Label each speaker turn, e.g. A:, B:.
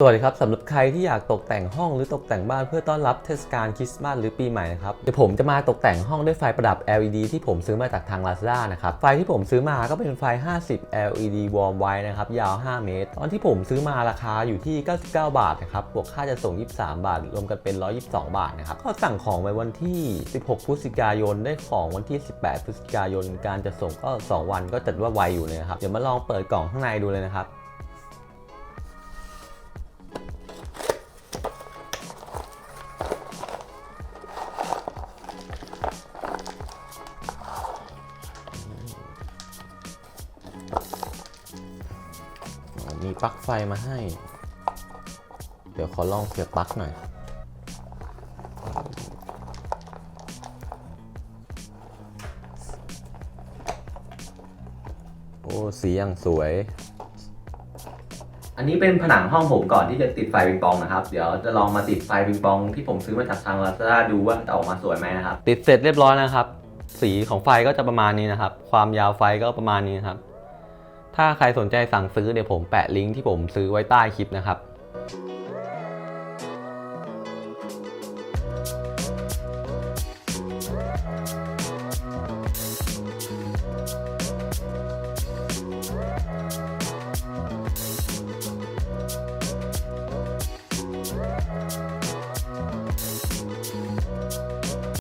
A: สวัสดีครับสำหรับใครที่อยากตกแต่งห้องหรือตกแต่งบ้านเพื่อต้อนรับเทศกาลคริสต์มาสหรือปีใหม่นะครับเดี๋ยวผมจะมาตกแต่งห้องด้วยไฟประดับ LED ที่ผมซื้อมาจากทาง Lazada นะครับไฟที่ผมซื้อมาก็เป็นไฟ 50 LED warm white นะครับยาว 5 เมตร ตอนที่ผมซื้อมาราคาอยู่ที่ 99 บาทนะครับบวกค่าจะส่ง 23 บาท รวมกันเป็น 122 บาทนะครับก็สั่งของไปวันที่ 16 พฤศจิกายนได้ของวันที่ 18 พฤศจิกายนการจะส่งก็ 2 วันก็จัดว่าไวอยู่เลยนะครับเดี๋ยวมาลองเปิดกล่องข้างในดูเลยนะครับ มีปลั๊กไฟมาให้ เดี๋ยวขอลองเสียบปลั๊กหน่อย โอ้สีอย่างสวย อันนี้เป็นผนังห้องผมก่อนที่จะติดไฟปิงปองนะครับ เดี๋ยวจะลองมาติดไฟปิงปองที่ผมซื้อมาจากทาง Lazada ดูว่าจะออกมาสวยไหมนะครับ ติดเสร็จเรียบร้อยนะครับ สีของไฟก็จะประมาณนี้นะครับ ความยาวไฟก็ประมาณนี้นะครับ ถ้าใครสนใจสั่งซื้อเดี๋ยวผมแปะลิงก์ที่ผมซื้อไว้ใต้คลิปนะครับ